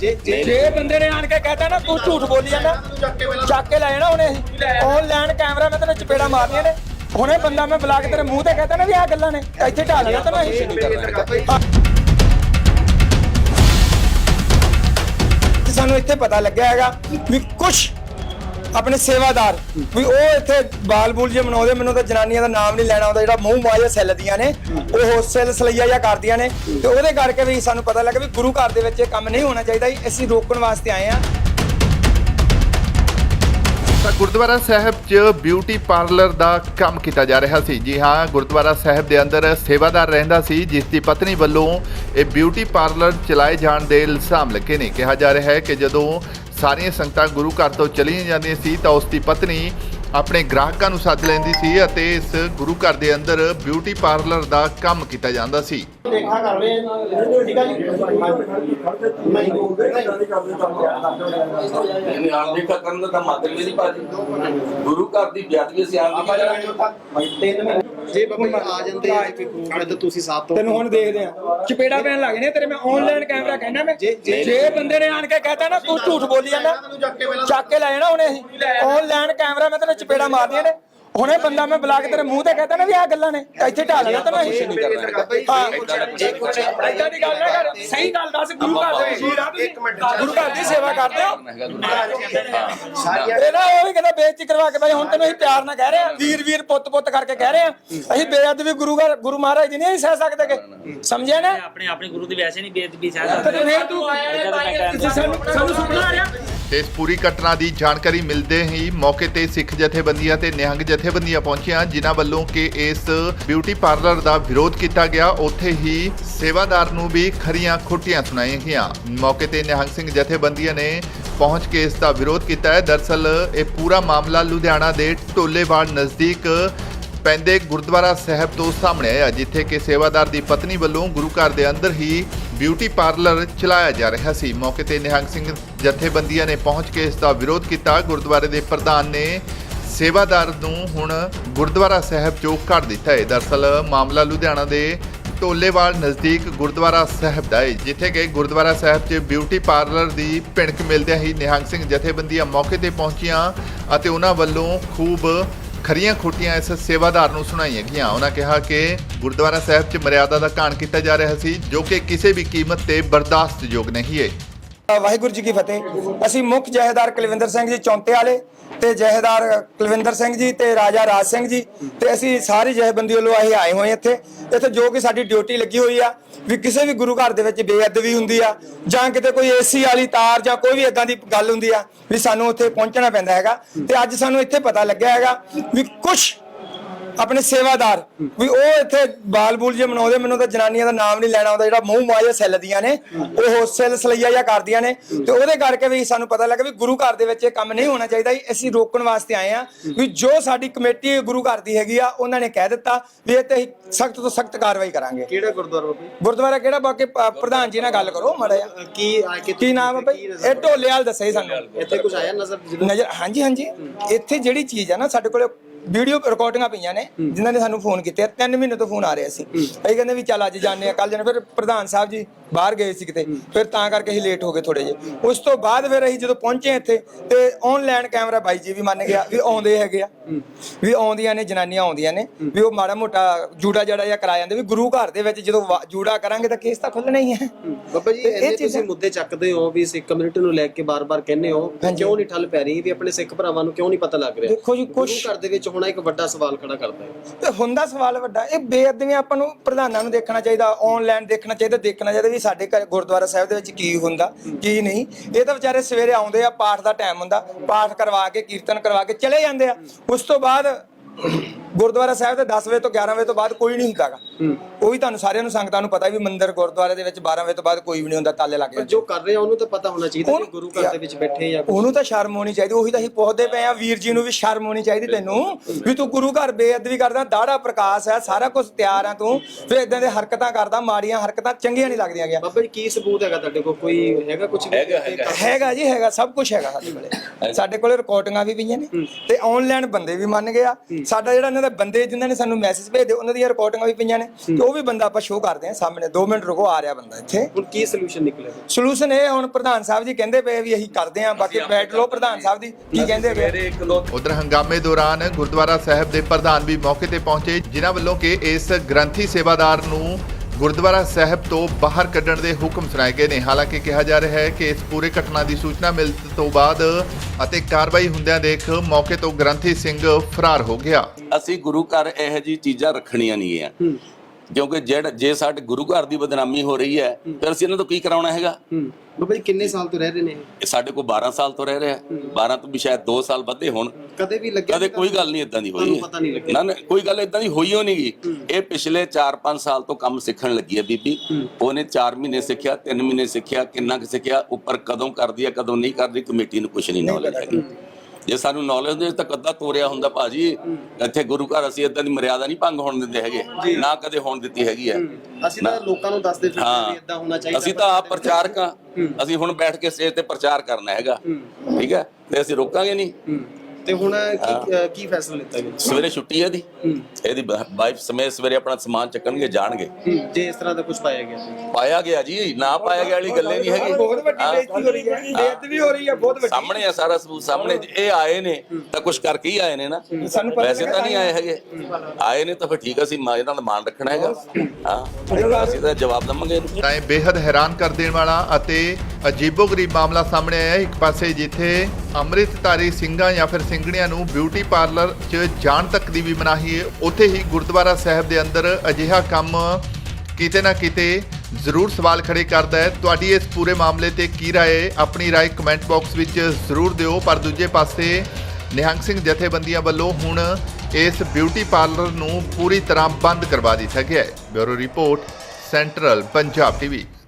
ਜੇ ਬੰਦੇ ਨੇ ਆਣ ਕੇ ਕਹਤਾ ਨਾ ਤੂੰ ਝੂਠ ਬੋਲੀ ਜਾਂਦਾ। ਚੱਕ ਕੇ ਲੈ ਜਾਣਾ ਉਹਨੇ ਆਨਲਾਈਨ ਕੈਮਰਾ ਮੈਂ ਤੇਰੇ ਚਪੇੜਾ ਮਾਰਨੀਆਂ ਨੇ। ਹੁਣੇ ਬੰਦਾ ਮੈਂ ਬੁਲਾ ਕੇ ਤੇਰੇ ਮੂੰਹ ਤੇ ਕਹਤਾ ਨਾ ਵੀ ਆਹ ਗੱਲਾਂ ਨੇ। ਇੱਥੇ ਢਾਲ ਲਿਆ ਤਾਂ ਮੈਂ ਸਾਨੂੰ ਇੱਥੇ ਪਤਾ ਲੱਗਿਆ ਹੈਗਾ ਵੀ ਕੁਛ ਆਪਣੇ ਸੇਵਾਦਾਰ। ਵੀ ਉਹ ਇੱਥੇ ਬਾਲ ਬੂਲ ਜੇ ਮਨਾਉਂਦੇ, ਮੈਨੂੰ ਤਾਂ ਜਨਾਨੀਆਂ ਦਾ ਨਾਮ ਨਹੀਂ ਲੈਣਾ ਆਉਂਦਾ, ਜਿਹੜਾ ਮੂੰਹ ਮਾਇਆ ਸੈੱਲਦੀਆਂ ਨੇ, ਉਹ ਹੋਸਟਲ ਸਲਈਆ ਜਾਂ ਕਰਦੀਆਂ ਨੇ। ਤੇ ਉਹਦੇ ਕਰਕੇ ਵੀ ਸਾਨੂੰ ਪਤਾ ਲੱਗਾ ਵੀ ਗੁਰੂ ਘਰ ਦੇ ਵਿੱਚ ਇਹ ਕੰਮ ਨਹੀਂ ਹੋਣਾ ਚਾਹੀਦਾ ਅਸੀਂ ਰੋਕਣ ਵਾਸਤੇ ਆਏ ਆ ਤਾਂ ਗੁਰਦੁਆਰਾ ਸਾਹਿਬ 'ਚ ਬਿਊਟੀ ਪਾਰਲਰ ਦਾ ਕੰਮ ਕੀਤਾ ਜਾ ਰਿਹਾ ਸੀ। ਜੀ ਹਾਂ, ਗੁਰਦੁਆਰਾ ਸਾਹਿਬ ਦੇ ਅੰਦਰ ਸੇਵਾਦਾਰ ਰਹਿੰਦਾ ਸੀ, ਜਿਸ ਦੀ ਪਤਨੀ ਵੱਲੋਂ ਇਹ ਬਿਊਟੀ ਪਾਰਲਰ ਚਲਾਏ ਜਾਣ ਦੇ ਇਲਜ਼ਾਮ ਲੱਗੇ ਨੇ। ਕਿਹਾ ਜਾ ਰਿਹਾ ਹੈ ਕਿ ਜਦੋਂ ਸਾਰੀਆਂ ਸੰਗਤਾਂ ਗੁਰੂ ਘਰ ਤੋਂ ਚਲੀਆਂ ਜਾਂਦੀਆਂ ਸੀ ਤਾਂ ਉਸ ਦੀ ਪਤਨੀ ਆਪਣੇ ਗ੍ਰਾਹਕਾਂ ਨੂੰ ਸੱਦ ਲੈਂਦੀ ਸੀ ਅਤੇ ਇਸ ਗੁਰੂ ਘਰ ਦੇ ਅੰਦਰ ਬਿਊਟੀ ਪਾਰਲਰ ਦਾ ਕੰਮ ਕੀਤਾ ਜਾਂਦਾ ਸੀ। ਦੇਖਾ ਕਰ ਰਹੇ ਹਾਂ ਠੀਕ ਹੈ ਜੀ ਨਹੀਂ ਇਹਨੇ ਆਰਥਿਕ ਕਰਨ ਦਾ ਮਾਤਰ ਵੀ ਨਹੀਂ ਭਾਜੀ। ਗੁਰੂ ਘਰ ਦੀ ਬੇਅਦਬੀ ਅਸੀਂ ਆਰਥਿਕ ਕਰਾਂਗੇ ਤਿੰਨ ਮਹੀਨੇ ਜੇ ਬਾਬਾ ਆ ਜਾਂਦੇ ਆ ਕੋਈ ਪ੍ਰੂਫ ਤਾਂ ਤੁਸੀਂ ਸਾਥ ਤੋਂ ਤੈਨੂੰ ਹੁਣ ਦੇਖਦੇ ਆ। ਚਪੇੜਾ ਪੈਣ ਲੱਗ ਨੇ ਤੇਰੇ ਮੈਂ ਆਨਲਾਈਨ ਕੈਮਰਾ ਕਹਿਣਾ ਮੈਂ। ਜੇ ਬੰਦੇ ਨੇ ਆਣ ਕੇ ਕਹਤਾ ਨਾ ਤੂੰ ਝੂਠ ਬੋਲੀ ਜਾਂਦਾ। ਚੱਕ ਕੇ ਲੈ ਜਾਣਾ ਉਹਨੇ ਆਨਲਾਈਨ ਕੈਮਰਾ ਮੈਂ ਤੇਰੇ ਚਪੇੜਾ ਮਾਰਨੀਆਂ ਨੇ। ਹੁਣੇ ਬੰਦਾ ਮੈਂ ਬੁਲਾ ਕੇ ਤੇਰੇ ਮੂੰਹ ਤੇ ਕਹਤਾ ਨਾ ਵੀ ਆਹ ਗੱਲਾਂ ਨੇ ਇੱਥੇ ਢਾਲ ਲਿਆ ਤਾਂ ਮੈਂ। ਹਾਂ। ਏਦਾਂ ਦੀ ਗੱਲ ਨਾ ਕਰ। ਸਹੀ ਗੱਲ ਦੱਸ ਗੁਰੂ ਘਰ ਦੇ ਆ ਗੁਰੂ ਘਰ ਦੀ ਸੇਵਾ ਕਰਦੇ ਹੋ। ਇਹ ਨਾ ਉਹ ਵੀ ਕਹਿੰਦਾ ਬੇਇੱਜ਼ਤੀ ਕਰਵਾ ਕੇ ਬਾਈ ਹੁਣ ਤੈਨੂੰ ਅਸੀਂ ਪਿਆਰ ਨਾਲ ਕਹਿ ਰਹੇ ਆ ਵੀਰ ਵੀਰ ਪੁੱਤ ਪੁੱਤ ਕਰਕੇ ਕਹਿ ਰਹੇ ਆ ਅਸੀਂ ਬੇਅਦਬੀ ਗੁਰੂ ਘਰ ਗੁਰੂ ਮਹਾਰਾਜ ਦੀ ਨਹੀਂ ਅਸੀਂ ਸਹਿ ਸਕਦੇਗੇ ਸਮਝਿਆ ਨਾ? ਆਪਣੇ ਆਪਣੇ ਗੁਰੂ ਦੀ ਵੈਸੇ ਨਹੀਂ ਬੇਇੱਜ਼ਤੀ ਸਹਿ ਤੇ ਫੇਰ ਤੂੰ ਸਾਨੂੰ ਸਾਨੂੰ ਸੁਪਨਾ ਆ ਰਿਹਾ। ਤੇ ਇਸ ਪੂਰੀ ਘਟਨਾ ਦੀ ਜਾਣਕਾਰੀ ਮਿਲਦੇ ਹੀ ਮੌਕੇ ਤੇ ਸਿੱਖ ਜਥੇਬੰਦੀਆਂ ਤੇ ਨਿਹੰਗ ਜਥੇਬੰਦੀਆਂ ਪਹੁੰਚੀਆਂ, ਜਿਨ੍ਹਾਂ ਵੱਲੋਂ ਕਿ ਇਸ ਬਿਊਟੀ ਪਾਰਲਰ ਦਾ ਵਿਰੋਧ ਕੀਤਾ ਗਿਆ। ਉੱਥੇ ਹੀ ਸੇਵਾਦਾਰ ਨੂੰ ਵੀ ਖਰੀਆਂ ਖੁੱਟੀਆਂ ਸੁਣਾਈਆਂ ਗਈਆਂ। ਮੌਕੇ ਤੇ ਨਿਹੰਗ ਸਿੰਘ ਜਥੇਬੰਦੀਆਂ ਨੇ ਪਹੁੰਚ ਕੇ ਇਸ ਦਾ ਵਿਰੋਧ ਕੀਤਾ ਹੈ। ਦਰਸਲ ਇਹ ਪੂਰਾ ਮਾਮਲਾ ਲੁਧਿਆਣਾ ਦੇ ਢੋਲੇਵਾਲ ਨਜ਼ਦੀਕ ਪੈਂਦੇ ਗੁਰਦੁਆਰਾ ਸਾਹਿਬ ਤੋਂ ਸਾਹਮਣੇ ਆਇਆ, ਜਿੱਥੇ ਕਿ ਸੇਵਾਦਾਰ ਦੀ ਪਤਨੀ ਵੱਲੋਂ ਗੁਰੂ ਘਰ ਦੇ ਅੰਦਰ ਹੀ ਬਿਊਟੀ ਪਾਰਲਰ ਚਲਾਇਆ ਜਾ ਰਿਹਾ ਸੀ। ਮੌਕੇ ਤੇ ਨਿਹੰਗ ਸਿੰਘ ਜਥੇਬੰਦੀਆਂ ਨੇ ਪਹੁੰਚ ਕੇ ਇਸ ਦਾ ਵਿਰੋਧ ਕੀਤਾ। ਗੁਰਦੁਆਰੇ ਦੇ ਪ੍ਰਧਾਨ ਨੇ ਸੇਵਾਦਾਰ ਨੂੰ ਹੁਣ ਗੁਰਦੁਆਰਾ ਸਾਹਿਬ ਚੋਂ ਕੱਢ ਦਿੱਤਾ ਹੈ। ਦਰਸਲ, ਮਾਮਲਾ ਲੁਧਿਆਣਾ ਦੇ ਟੋਲੇਵਾਲ ਨਜ਼ਦੀਕ ਗੁਰਦੁਆਰਾ ਸਾਹਿਬ ਦਾ ਹੈ, ਜਿੱਥੇ ਕਿ ਗੁਰਦੁਆਰਾ ਸਾਹਿਬ 'ਚ ਬਿਊਟੀ ਪਾਰਲਰ ਦੀ ਭਿਣਕ ਮਿਲਦਿਆਂ ਹੀ ਨਿਹੰਗ ਸਿੰਘ ਜਥੇਬੰਦੀਆਂ ਮੌਕੇ ਤੇ ਪਹੁੰਚੀਆਂ ਅਤੇ ਉਹਨਾਂ ਵੱਲੋਂ ਖੂਬ ਖਰੀਆਂ ਖੋਟੀਆਂ ਇਸ ਸੇਵਾਦਾਰ ਨੂੰ ਸੁਣਾਈਆਂ ਗਈਆਂ। ਉਹਨਾਂ ਕਿਹਾ ਕਿ ਗੁਰਦੁਆਰਾ ਸਾਹਿਬ 'ਚ ਮਰਿਆਦਾ ਦਾ ਘਾਣ ਕੀਤਾ ਜਾ ਰਿਹਾ ਸੀ, ਜੋ ਕਿ ਕਿਸੇ ਵੀ ਕੀਮਤ ਤੇ ਬਰਦਾਸ਼ਤਯੋਗ ਨਹੀਂ ਹੈ ਵਾਹਿਗੁਰੂ ਜੀ ਕੀ ਫਤਿਹ। ਅਸੀਂ ਮੁੱਖ ਜਹੇਦਾਰ ਕੁਲਵਿੰਦਰ ਸਿੰਘ ਜੀ ਚੌਂਤੇ ਵਾਲੇ ਤੇ ਜਹੇਦਾਰ ਕੁਲਵਿੰਦਰ ਸਿੰਘ ਜੀ ਤੇ ਰਾਜਾ ਰਾਜ ਸਿੰਘ ਜੀ ਤੇ ਅਸੀਂ ਸਾਰੀ ਜਹੇਬੰਦੀ ਵੱਲੋਂ ਅਸੀਂ ਆਏ ਹੋਏ ਇੱਥੇ। ਇੱਥੇ ਜੋ ਕਿ ਸਾਡੀ ਡਿਊਟੀ ਲੱਗੀ ਹੋਈ ਆ ਵੀ ਕਿਸੇ ਵੀ ਗੁਰੂ ਘਰ ਦੇ ਵਿੱਚ ਬੇਅਦਬੀ ਹੁੰਦੀ ਆ ਜਾਂ ਕਿਤੇ ਕੋਈ ਏਸੀ ਵਾਲੀ ਤਾਰ ਜਾਂ ਕੋਈ ਵੀ ਇਦਾਂ ਦੀ ਗੱਲ ਹੁੰਦੀ ਆ ਵੀ ਸਾਨੂੰ ਉੱਥੇ ਪਹੁੰਚਣਾ ਪੈਂਦਾ ਹੈਗਾ। ਤੇ ਅੱਜ ਸਾਨੂੰ ਇੱਥੇ ਪਤਾ ਲੱਗਿਆ ਹੈਗਾ ਵੀ ਕੁਝ ਆਪਣੇ ਸੇਵਾਦਾਰ। ਵੀ ਉਹ ਇੱਥੇ ਬਾਲ ਬੂਲ ਜੇ ਮਨਾਉਂਦੇ ਮੈਨੂੰ ਤਾਂ ਜਨਾਨੀਆਂ ਦਾ ਨਾਮ ਨਹੀਂ ਲੈਣਾ ਆਉਂਦਾ ਜਿਹੜਾ ਮੂੰਹ ਮਾਇਆ ਸੈੱਲਦੀਆਂ ਨੇ ਉਹ ਹੋਸਟਲ ਸਲਈਆ ਜਾਂ ਕਰਦੀਆਂ ਨੇ। ਤੇ ਉਹਦੇ ਕਰਕੇ ਵੀ ਸਾਨੂੰ ਪਤਾ ਲੱਗਾ ਵੀ ਗੁਰੂ ਘਰ ਦੇ ਵਿੱਚ ਇਹ ਕੰਮ ਨਹੀਂ ਹੋਣਾ ਚਾਹੀਦਾ। ਅਸੀਂ ਰੋਕਣ ਵਾਸਤੇ ਆਏ ਆ ਵੀ ਜੋ ਸਾਡੀ ਕਮੇਟੀ ਗੁਰੂ ਘਰ ਦੀ ਹੈਗੀ ਆ ਉਹਨਾਂ ਨੇ ਕਹਿ ਦਿੱਤਾ ਵੀ ਇਹ ਤੇ ਸਖਤ ਤੋਂ ਸਖਤ ਕਾਰਵਾਈ ਕਰਾਂਗੇ। ਕਿਹੜਾ ਗੁਰਦੁਆਰਾ ਬਾਬਾ ਗੁਰਦੁਆਰਾ ਕਿਹੜਾ ਬਾਕੀ ਪ੍ਰਧਾਨ ਜੀ ਨਾਲ ਗੱਲ ਕਰੋ ਮਾੜਾ ਜਿਹਾ? ਕੀ ਆ ਕੇ ਕੀ ਨਾਮ ਹੈ ਭਾਈ ਇਹ ਢੋਲੇ ਵਾਲ ਦੱਸਿਆ ਸਾਨੂੰ। ਇੱਥੇ ਕੁਝ ਆਇਆ ਨਜ਼ਰ? ਨਜ਼ਰ ਹਾਂਜੀ ਹਾਂਜੀ। ਇੱਥੇ ਜਿਹੜੀ ਚੀਜ਼ ਆ ਨਾ ਸਾਡੇ ਕੋਲੇ ਵੀਡੀਓ ਰਿਕਾਰਡਿੰਗਾਂ ਪਈਆਂ ਨੇ ਜਿਨ੍ਹਾਂ ਨੇ ਸਾਨੂੰ ਫੋਨ ਕੀਤੇ। ਆ, ਤਿੰਨ ਮਹੀਨੇ ਤੋਂ ਫੋਨ ਆ ਰਿਹਾ ਸੀ। ਅਸੀਂ ਕਹਿੰਦੇ ਵੀ ਚੱਲ ਅੱਜ ਜਾਂਦੇ ਆ ਕੱਲ ਜਾਣੇ ਫਿਰ ਪ੍ਰਧਾਨ ਸਾਹਿਬ ਜੀ ਬਾਹਰ ਗਏ ਸੀ ਕਿਤੇ। ਫਿਰ ਤਾਂ ਕਰਕੇ ਅਸੀਂ ਲੇਟ ਹੋ ਗਏ ਥੋੜੇ ਜਿਹੇ। ਉਸ ਤੋਂ ਬਾਅਦ ਫਿਰ ਅਸੀਂ ਜਦੋਂ ਪਹੁੰਚੇ ਇੱਥੇ ਤੇ ਆਨਲਾਈਨ ਕੈਮਰਾ ਬਾਈ ਜੀ ਵੀ ਮੰਨ ਗਿਆ ਵੀ ਆਉਂਦੇ ਹੈਗੇ ਆ। ਵੀ ਆਉਂਦੀਆਂ ਨੇ ਜਨਾਨੀਆਂ ਆਉਂਦੀਆਂ ਨੇ। ਵੀ ਉਹ ਮਾੜਾ ਮੋਟਾ ਜੂੜਾ ਜੜਾ ਜਿਹਾ ਕਰਾ ਜਾਂਦੇ। ਵੀ ਗੁਰੂ ਘਰ ਦੇ ਵਿੱਚ ਜਦੋਂ ਜੂੜਾ ਕਰਾਂਗੇ ਤਾਂ ਕੇਸ ਤਾਂ ਖੁੱਲਣਾ ਹੀ ਹੈ। ਬਾਬਾ ਜੀ ਇਹ ਤੁਸੀਂ ਮੁੱਦੇ ਚੱਕਦੇ ਹੋ ਵੀ ਸਿੱਖ ਕਮਿਊਨਿਟੀ ਨੂੰ ਲੈ ਕੇ ਬਾਰ-ਬਾਰ ਕਹਿੰਦੇ ਹੋ ਕਿਉਂ ਨਹੀਂ ਠੱਲ ਪੈ ਰਹੀ ਵੀ ਆਪਣੇ ਸਿੱਖ ਭਰਾਵਾਂ ਨੂੰ ਕਿਉਂ ਨਹੀਂ ਪਤਾ ਲੱਗ ਰਿਹਾ? ਦੇਖੋ ਜੀ ਗੁਰੂ ਘਰ ਦੇ ਵਿੱਚ ਹੋਣਾ ਇੱਕ ਵੱਡਾ ਸਵਾਲ ਖੜਾ ਕਰਦਾ ਹੈ। ਤੇ ਹੁੰਦਾ ਸਵਾਲ ਵੱਡਾ, ਇਹ ਬੇਅਦਬੀਆਂ ਆਪਾਂ ਨੂੰ ਪ੍ਰਧਾਨਾਂ ਨੂੰ ਦੇਖਣਾ ਚਾਹੀਦਾ ਆਨਲਾਈਨ ਦੇਖਣਾ ਚਾਹੀਦਾ ਦੇਖਣਾ ਚਾਹੀਦਾ ਵੀ ਸਾਡੇ ਘਰ ਗੁਰਦੁਆਰਾ ਸਾਹਿਬ ਦੇ ਵਿੱਚ ਕੀ ਹੁੰਦਾ, ਕੀ ਨਹੀਂ। ਇਹ ਤਾਂ ਵਿਚਾਰੇ ਸਵੇਰੇ ਆਉਂਦੇ ਆ, ਪਾਠ ਦਾ ਟਾਈਮ ਹੁੰਦਾ, ਪਾਠ ਕਰਵਾ ਕੇ, ਕੀਰਤਨ ਕਰਵਾ ਕੇ ਚਲੇ ਜਾਂਦੇ ਆ। ਉਸ ਤੋਂ ਬਾਅਦ ਗੁਰਦੁਆਰਾ ਸਾਹਿਬ ਦੇ 10 ਵਜੇ ਤੋਂ 11 ਵਜੇ ਤੋਂ ਬਾਅਦ ਕੋਈ ਨਹੀਂ ਹੁੰਦਾਗਾ ਉਹ ਵੀ ਤੁਹਾਨੂੰ ਸਾਰਿਆਂ ਨੂੰ ਸੰਗਤਾਂ ਨੂੰ ਪਤਾ ਵੀ ਮੰਦਿਰ ਗੁਰਦੁਆਰੇ ਦੇ ਵਿੱਚ 12 ਵਜੇ ਤੋਂ ਬਾਅਦ ਕੋਈ ਵੀ ਨਹੀਂ ਹੁੰਦਾ ਤਾਲੇ ਲੱਗ ਪਰ ਜਾਂਦੇ। ਜੋ ਕਰ ਰਹੇ ਆ ਉਹਨੂੰ ਤਾਂ ਪਤਾ ਹੋਣਾ ਚਾਹੀਦਾ ਕਿ ਗੁਰੂ ਘਰ ਦੇ ਵਿੱਚ ਬੈਠੇ ਜਾਂ ਉਹਨੂੰ ਤਾਂ ਸ਼ਰਮ ਹੋਣੀ ਚਾਹੀਦੀ ਉਹੀ ਤਾਂ ਅਸੀਂ ਪੁੱਛਦੇ ਪਏ ਆ ਵੀਰ ਜੀ ਨੂੰ ਵੀ ਸ਼ਰਮ ਹੋਣੀ ਚਾਹੀਦੀ ਤੈਨੂੰ ਵੀ ਤੂੰ ਗੁਰੂ ਘਰ ਬੇਅਦਬੀ ਕਰਦਾ ਦਾੜਾ ਪ੍ਰਕਾਸ਼ ਹੈ ਸਾਰਾ ਕੁਝ ਤਿਆਰ ਆ ਤੂੰ ਫਿਰ ਇਦਾਂ ਦੇ ਹਰਕਤਾਂ ਕਰਦਾ ਮਾੜੀਆਂ ਹਰਕਤਾਂ ਚੰਗੀਆਂ ਨਹੀਂ ਲੱਗਦੀਆਂ ਗਿਆ ਬਾਬਾ ਜੀ ਕੀ ਸਬੂਤ ਹੈਗਾ ਤੁਹਾਡੇ ਕੋਲ? ਕੋਈ ਹੈਗਾ ਕੁਝ ਹੈਗਾ, ਜੀ ਹੈਗਾ ਸਭ ਕੁਝ ਹੈਗਾ ਸਾਡੇ ਕੋਲੇ। ਸਾਡੇ ਕੋਲੇ ਰਿਕਾਰਡਿੰਗਾਂ ਵੀ ਪਈਆਂ ਨੇ ਤੇ ਆਨਲਾਈਨ ਬੰਦੇ ਵੀ ਮੰਨ ਗਏ ਆ। ਸਾਡਾ ਜਿਹੜਾ ਇਹਨਾਂ ਦਾ ਵਾਲੇ ਬੰਦੇ ਜਿਨ੍ਹਾਂ ਨੇ ਸਾਨੂੰ ਮੈਸੇਜ ਭੇਜਦੇ ਉਹਨਾਂ ਦੀਆਂ ਰਿਕਾਰਡਿੰਗਾਂ ਵੀ ਪਈਆਂ ਨੇ ਤੇ ਉਹ ਵੀ ਬੰਦਾ ਆਪਾਂ ਸ਼ੋਅ ਕਰਦੇ ਹਾਂ ਸਾਹਮਣੇ। 2 ਮਿੰਟ ਰੁਕੋ ਆ ਰਿਹਾ ਬੰਦਾ ਇੱਥੇ। ਹੁਣ ਕੀ ਸੋਲੂਸ਼ਨ ਨਿਕਲਿਆ? ਸੋਲੂਸ਼ਨ ਇਹ ਹੁਣ ਪ੍ਰਧਾਨ ਸਾਹਿਬ ਜੀ ਕਹਿੰਦੇ ਪਏ ਵੀ ਅਸੀਂ ਕਰਦੇ ਹਾਂ ਬਾਕੀ ਬੈਠ ਲਓ ਪ੍ਰਧਾਨ ਸਾਹਿਬ ਦੀ ਕੀ ਕਹਿੰਦੇ ਇੱਕ ਦੋ ਉਧਰ ਹੰਗਾਮੇ ਦੌਰਾਨ ਗੁਰਦੁਆਰਾ ਸਾਹਿਬ ਦੇ ਪ੍ਰਧਾਨ ਵੀ ਮੌਕੇ ਤੇ ਪਹੁੰਚੇ ਜਿਨ੍ਹਾਂ ਵੱਲੋਂ ਕਿ ਇਸ ਗ੍ਰੰਥੀ ਸੇਵਾਦਾਰ ਨੂੰ ਗੁਰਦੁਆਰਾ ਸਾਹਿਬ ਤੋਂ ਬਾਹਰ ਕੱਢਣ ਦੇ ਹੁਕਮ ਸੁਣਾਏ ਗਏ ਨੇ। ਹਾਲਾਂਕਿ ਕਿਹਾ ਜਾ ਰਿਹਾ ਹੈ ਕਿ ਇਸ ਪੂਰੇ ਘਟਨਾ ਦੀ ਸੂਚਨਾ ਮਿਲਣ ਤੋਂ ਬਾਅਦ ਅਤੇ ਕਾਰਵਾਈ ਹੁੰਦਿਆਂ ਦੇਖ ਮੌਕੇ ਤੋਂ ਗ੍ਰੰਥੀ ਸਿੰਘ ਫਰਾਰ ਹੋ ਗਿਆ। ਅਸੀਂ ਗੁਰੂ ਘਰ ਇਹੋ ਜੀ ਚੀਜ਼ਾਂ ਰੱਖਣੀਆਂ ਨਹੀਂ ਆ। ਕਿਉਂਕਿ ਜਿਹੜਾ ਜੇ ਸਾਡੇ ਗੁਰੂ ਘਰ ਦੀ ਬਦਨਾਮੀ ਹੋ ਰਹੀ ਹੈ ਫਿਰ ਅਸੀਂ ਇਹਨਾਂ ਤੋਂ ਕੀ ਕਰਾਉਣਾ ਹੈਗਾ? ਹੂੰ। ਬਾਬਾ ਜੀ ਕਿੰਨੇ ਸਾਲ ਤੋਂ ਰਹਿ ਰਹੇ ਨੇ ਇਹ? ਇਹ ਸਾਡੇ ਕੋਲ 12 ਸਾਲ ਤੋਂ ਰਹਿ ਰਿਹਾ। 12 ਤੋਂ ਵੀ ਸ਼ਾਇਦ 2 ਸਾਲ ਵੱਧੇ ਹੋਣ। ਕਦੇ ਵੀ ਲੱਗਿਆ ਕਦੇ ਕੋਈ ਗੱਲ ਨਹੀਂ ਇਦਾਂ ਦੀ ਹੋਈ। ਤੁਹਾਨੂੰ ਪਤਾ ਨਹੀਂ ਲੱਗਿਆ। ਨਾ ਨਾ ਕੋਈ ਗੱਲ ਇਦਾਂ ਦੀ ਹੋਈ ਹੋ। ਨਹੀਂਗੀ ਇਹ ਪਿਛਲੇ 4-5 ਸਾਲ ਤੋਂ ਕੰਮ ਸਿੱਖਣ ਲੱਗੀ ਹੈ ਬੀਬੀ। ਉਹਨੇ 4 ਮਹੀਨੇ ਸਿੱਖਿਆ 3 ਮਹੀਨੇ ਸਿੱਖਿਆ ਕਿੰਨਾ ਕੁ ਸਿੱਖਿਆ ਉੱਪਰ ਕਦੋਂ ਕਰਦੀ ਹੈ ਕਦੋਂ ਨਹੀਂ ਕਰਦੀ ਕਮੇਟੀ ਨੂੰ ਕੁਝ ਨਹੀਂ ਨੌਲੇਜ ਹੈਗੀ। ਜੇ ਸਾਨੂੰ ਨੌਲੇਜ ਹੁੰਦੀ ਤਾਂ ਕਦਾਂ ਤੋਰਿਆ ਹੁੰਦਾ ਭਾਜੀ। ਇੱਥੇ ਗੁਰੂ ਘਰ ਅਸੀਂ ਇਦਾਂ ਦੀ ਮਰਿਆਦਾ ਨਹੀਂ ਭੰਗ ਹੋਣ ਦਿੰਦੇ ਹੈਗੇ। ਨਾ ਕਦੇ ਹੋਣ ਦਿੱਤੀ ਹੈਗੀ ਹੈ। ਅਸੀਂ ਤਾਂ ਲੋਕਾਂ ਨੂੰ ਦੱਸਦੇ ਵੀ ਇਦਾਂ ਹੋਣਾ ਚਾਹੀਦਾ ਅਸੀਂ ਤਾਂ ਆਪ ਪ੍ਰਚਾਰਕ ਹਾਂ। ਅਸੀਂ ਹੁਣ ਬੈਠ ਕੇ ਸਟੇਜ ਤੇ ਪ੍ਰਚਾਰ ਕਰਨਾ ਹੈਗਾ। ਠੀਕ ਹੈ। ਤੇ ਅਸੀਂ ਰੋਕਾਂਗੇ ਨਹੀਂ। ਤੇ ਹੁਣ ਕੀ ਕੀ ਫੈਸਲਾ ਲਿੱਤਾ ਗਿਆ? ਸਵੇਰੇ ਛੁੱਟੀ ਹੈ ਦੀ ਇਹਦੀ ਵਾਈਫ ਸਮੇਤ ਸਵੇਰੇ ਆਪਣਾ ਸਮਾਨ ਚੱਕਣਗੇ ਜਾਣਗੇ। ਹੂੰ, ਜੇ ਇਸ ਤਰ੍ਹਾਂ ਦਾ ਕੁਝ ਪਾਇਆ ਗਿਆ ਪਾਇਆ ਗਿਆ ਜੀ ਨਾ ਪਾਇਆ ਗਿਆ ਵਾਲੀ ਗੱਲੇ ਨਹੀਂ ਹੈਗੀ। ਬਹੁਤ ਵੱਡੀ ਹਾਂ। ਬੇਇੱਜ਼ਤੀ ਹੋ ਰਹੀ ਹੈ। ਬੇਇੱਜ਼ਤੀ ਵੀ ਹੋ ਰਹੀ ਹੈ ਬਹੁਤ ਵੱਡੀ। ਸਾਹਮਣੇ ਆ ਸਾਰਾ ਸਬੂਤ ਸਾਹਮਣੇ ਇਹ ਆਏ ਨੇ ਤਾਂ ਕੁਝ ਕਰਕੇ ਹੀ ਆਏ ਨੇ ਨਾ। ਸਾਨੂੰ ਪਤਾ ਵੈਸੇ ਤਾਂ ਨਹੀਂ ਆਏ ਹੈਗੇ। ਆਏ ਨੇ ਤਾਂ ਫਿਰ ਠੀਕ ਆ, ਅਸੀਂ ਮਾਂ ਇਹਨਾਂ ਦਾ ਮਾਣ ਰੱਖਣਾ ਹੈਗਾ। ਹਾਂ। ਅਸੀਂ ਤਾਂ ਜਵਾਬ ਦਵਾਂਗੇ। ਇਹਨੂੰ ਤਾਂ ਇਹ ਬੇहद ਹੈਰਾਨ ਕਰ ਦੇਣ ਵਾਲਾ ਅਤੇ ਅਜੀਬੋ-ਗਰੀਬ ਮਾਮਲਾ ਸਾਹਮਣੇ ਆਇਆ ਹੈ। ਇੱਕ ਪਾਸੇ ਜਿੱਥੇ ਅੰਮ੍ਰਿਤਧਾਰੀ ਸਿੰਘਾਂ ਜਾਂ ਫਿਰ ਸਿੰਘਣੀਆਂ ਨੂੰ ਬਿਊਟੀ ਪਾਰਲਰ 'ਚ ਜਾਣ ਤੱਕ ਦੀ ਵੀ ਮਨਾਹੀ ਹੈ। ਉੱਥੇ ਹੀ ਗੁਰਦੁਆਰਾ ਸਾਹਿਬ ਦੇ ਅੰਦਰ ਅਜਿਹਾ ਕੰਮ ਕਿਤੇ ਨਾ ਕਿਤੇ ਜ਼ਰੂਰ ਸਵਾਲ ਖੜੇ ਕਰਦਾ ਹੈ। ਤੁਹਾਡੀ ਇਸ ਪੂਰੇ ਮਾਮਲੇ ਤੇ ਕੀ ਰਾਏ? ਆਪਣੀ ਰਾਏ ਕਮੈਂਟ ਬਾਕਸ ਵਿੱਚ ਜ਼ਰੂਰ ਦਿਓ। ਪਰ ਦੂਜੇ ਪਾਸੇ ਨਿਹੰਗ ਸਿੰਘ ਜਥੇਬੰਦੀਆਂ ਵੱਲੋਂ ਹੁਣ ਇਸ ਬਿਊਟੀ ਪਾਰਲਰ ਨੂੰ ਪੂਰੀ ਤਰ੍ਹਾਂ ਬੰਦ ਕਰਵਾ ਦਿੱਤਾ ਗਿਆ ਹੈ। Bureau report, central Punjab TV.